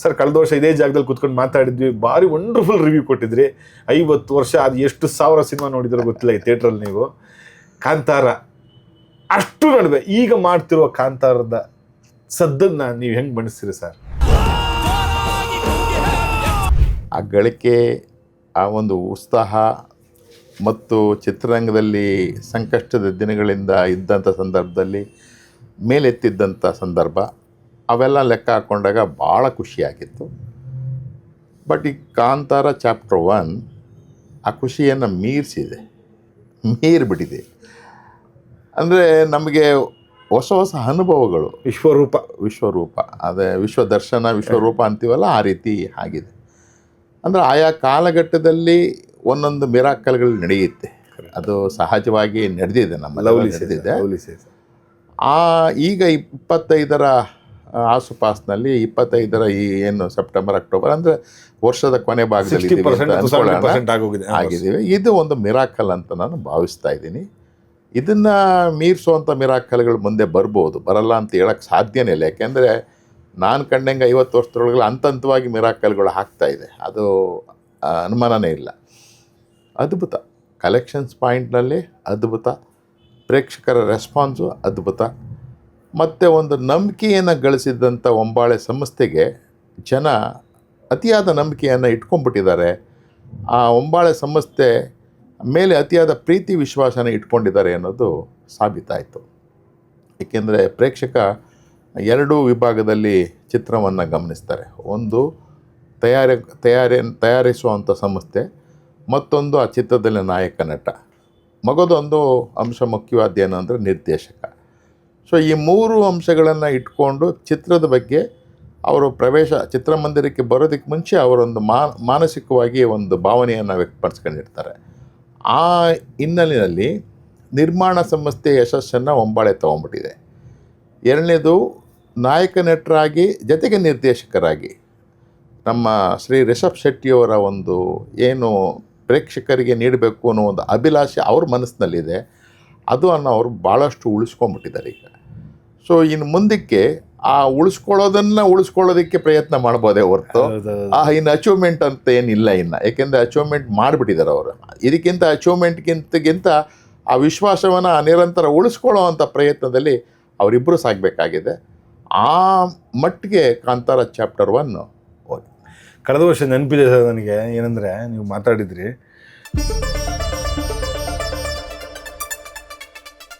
Sir, ಕಳೆದ ವರ್ಷ ಇದೇ ಜಾಗದಲ್ಲಿ ಕುತ್ಕೊಂಡು ಮಾತಾಡಿದ್ವಿ. ಭಾರಿ ವಂಡರ್ಫುಲ್ ರಿವ್ಯೂ ಕೊಟ್ಟಿದ್ರಿ. ಐವತ್ತು ವರ್ಷ ಅದು ಎಷ್ಟು ಸಾವಿರ ಸಿನಿಮಾ ನೋಡಿದ್ರೆ ಗೊತ್ತಿಲ್ಲ ಈ ಥಿಯೇಟ್ರಲ್ಲಿ ನೀವು. ಕಾಂತಾರ, ಅಷ್ಟು ನಡುವೆ ಈಗ ಮಾಡ್ತಿರುವ ಕಾಂತಾರದ ಸದ್ದನ್ನ ನೀವು ಹೆಂಗೆ ಬಣ್ಣಿಸ್ತೀರಿ ಸರ್? ಆ ಗಳಿಕೆ, ಆ ಒಂದು ಉತ್ಸಾಹ ಮತ್ತು ಚಿತ್ರರಂಗದಲ್ಲಿ ಸಂಕಷ್ಟದ ದಿನಗಳಿಂದ ಇದ್ದಂಥ ಸಂದರ್ಭದಲ್ಲಿ ಮೇಲೆತ್ತಿದ್ದಂಥ ಸಂದರ್ಭ. ಅವೆಲ್ಲ ಲೆಕ್ಕ ಹಾಕ್ಕೊಂಡಾಗ ಭಾಳ ಖುಷಿಯಾಗಿತ್ತು. ಬಟ್ ಈ ಕಾಂತಾರ ಚಾಪ್ಟರ್ ಒನ್ ಆ ಖುಷಿಯನ್ನು ಮೀರಿಸಿದೆ. ಮೀರಿಬಿಟ್ಟಿದೆ. ಅಂದರೆ ನಮಗೆ ಹೊಸ ಹೊಸ ಅನುಭವಗಳು. ವಿಶ್ವರೂಪ. ವಿಶ್ವರೂಪ. ಅದೇ ವಿಶ್ವದರ್ಶನ ವಿಶ್ವರೂಪ ಅಂತೀವಲ್ಲ ಆ ರೀತಿ ಆಗಿದೆ. ಅಂದರೆ ಆಯಾ ಕಾಲಘಟ್ಟದಲ್ಲಿ ಒಂದೊಂದು ಮಿರಾಕಲ್ಗಳು ನಡೆಯುತ್ತೆ. ಅದು ಸಹಜವಾಗಿ ನಡೆದಿದೆ ನಮ್ಮ ನಡೆದಿದೆ. ಆ ಈಗ ಇಪ್ಪತ್ತೈದರ ಆಸುಪಾಸಿನಲ್ಲಿ ಇಪ್ಪತ್ತೈದರ ಈ ಏನು ಸೆಪ್ಟೆಂಬರ್ ಅಕ್ಟೋಬರ್ ಅಂದರೆ ವರ್ಷದ ಕೊನೆ ಭಾಗದಲ್ಲಿ ಆಗಿದ್ದೀವಿ. ಇದು ಒಂದು ಮಿರಾಕಲ್ ಅಂತ ನಾನು ಭಾವಿಸ್ತಾ ಇದ್ದೀನಿ. ಇದನ್ನ ಮೀರಿಸುವಂಥ ಮಿರಾಕಲ್ಗಳು ಮುಂದೆ ಬರ್ಬೋದು. ಬರಲ್ಲ ಅಂತ ಹೇಳಕ್ಕೆ ಸಾಧ್ಯನೇ ಇಲ್ಲ. ಯಾಕೆಂದರೆ ನಾನು ಕಂಡಂಗೆ ಐವತ್ತು ವರ್ಷದೊಳಗೆ ಹಂತ ಹಂತವಾಗಿ ಮಿರಾಕಲ್ಗಳು ಹಾಕ್ತಾ ಇದೆ. ಅದು ಅನುಮಾನನೇ ಇಲ್ಲ. ಅದ್ಭುತ. ಕಲೆಕ್ಷನ್ಸ್ ಪಾಯಿಂಟ್ನಲ್ಲಿ ಅದ್ಭುತ. ಪ್ರೇಕ್ಷಕರ ರೆಸ್ಪಾನ್ಸು ಅದ್ಭುತ. ಮತ್ತು ಒಂದು ನಂಬಿಕೆಯನ್ನು ಗಳಿಸಿದಂಥ ಒಂಬಾಳೆ ಸಂಸ್ಥೆಗೆ ಜನ ಅತಿಯಾದ ನಂಬಿಕೆಯನ್ನು ಇಟ್ಕೊಂಡ್ಬಿಟ್ಟಿದ್ದಾರೆ. ಆ ಒಂಬಾಳೆ ಸಂಸ್ಥೆ ಮೇಲೆ ಅತಿಯಾದ ಪ್ರೀತಿ ವಿಶ್ವಾಸನ ಇಟ್ಕೊಂಡಿದ್ದಾರೆ ಅನ್ನೋದು ಸಾಬೀತಾಯಿತು. ಏಕೆಂದರೆ ಪ್ರೇಕ್ಷಕ ಎರಡೂ ವಿಭಾಗದಲ್ಲಿ ಚಿತ್ರವನ್ನು ಗಮನಿಸ್ತಾರೆ. ಒಂದು ತಯಾರಿ ತಯಾರಿ ತಯಾರಿಸುವಂಥ ಸಂಸ್ಥೆ, ಮತ್ತೊಂದು ಆ ಚಿತ್ರದಲ್ಲಿ ನಾಯಕ ನಟ. ಮಗದೊಂದು ಅಂಶ ಮುಖ್ಯವಾದ ಏನು ಅಂದರೆ ನಿರ್ದೇಶಕ. ಸೊ ಈ ಮೂರು ಅಂಶಗಳನ್ನು ಇಟ್ಕೊಂಡು ಚಿತ್ರದ ಬಗ್ಗೆ ಅವರು ಪ್ರವೇಶ ಚಿತ್ರಮಂದಿರಕ್ಕೆ ಬರೋದಕ್ಕೆ ಮುಂಚೆ ಅವರೊಂದು ಮಾನಸಿಕವಾಗಿ ಒಂದು ಭಾವನೆಯನ್ನು ವ್ಯಕ್ತಪಡಿಸ್ಕೊಂಡಿರ್ತಾರೆ. ಆ ಹಿನ್ನೆಲೆಯಲ್ಲಿ ನಿರ್ಮಾಣ ಸಂಸ್ಥೆ ಯಶಸ್ಸನ್ನು ಒಂಬಾಳೆ ತೊಗೊಂಡ್ಬಿಟ್ಟಿದೆ. ಎರಡನೇದು ನಾಯಕ ನಟರಾಗಿ, ಜೊತೆಗೆ ನಿರ್ದೇಶಕರಾಗಿ ನಮ್ಮ ಶ್ರೀ ರಿಷಬ್ ಶೆಟ್ಟಿಯವರ ಒಂದು ಏನು ಪ್ರೇಕ್ಷಕರಿಗೆ ನೀಡಬೇಕು ಅನ್ನೋ ಒಂದು ಅಭಿಲಾಷೆ ಅವ್ರ ಮನಸ್ಸಿನಲ್ಲಿದೆ. ಅದು ಅನ್ನು ಅವರು ಭಾಳಷ್ಟು ಉಳಿಸ್ಕೊಂಡ್ಬಿಟ್ಟಿದ್ದಾರೆ ಈಗ. ಸೊ ಇನ್ನು ಮುಂದಕ್ಕೆ ಆ ಉಳಿಸ್ಕೊಳ್ಳೋದನ್ನ ಉಳಿಸ್ಕೊಳ್ಳೋದಕ್ಕೆ ಪ್ರಯತ್ನ ಮಾಡ್ಬೋದೇ ಹೊರತು ಆ ಇನ್ನು ಅಚೀವ್ಮೆಂಟ್ ಅಂತ ಏನಿಲ್ಲ ಇನ್ನು. ಯಾಕೆಂದರೆ ಅಚೀವ್ಮೆಂಟ್ ಮಾಡಿಬಿಟ್ಟಿದ್ದಾರೆ ಅವರು. ಇದಕ್ಕಿಂತ ಅಚೀವ್ಮೆಂಟ್ಗಿಂತಗಿಂತ ಆ ವಿಶ್ವಾಸವನ್ನು ನಿರಂತರ ಉಳಿಸ್ಕೊಳ್ಳೋ ಅಂಥ ಪ್ರಯತ್ನದಲ್ಲಿ ಅವರಿಬ್ಬರು ಸಾಗಬೇಕಾಗಿದೆ ಆ ಮಟ್ಟಿಗೆ ಕಾಂತಾರ ಚಾಪ್ಟರ್ ಒನ್ ಕಳೆದ ವರ್ಷ ನೆನಪಿದೆ ಸರ್ ನನಗೆ. ಏನಂದರೆ ನೀವು ಮಾತಾಡಿದ್ರಿ.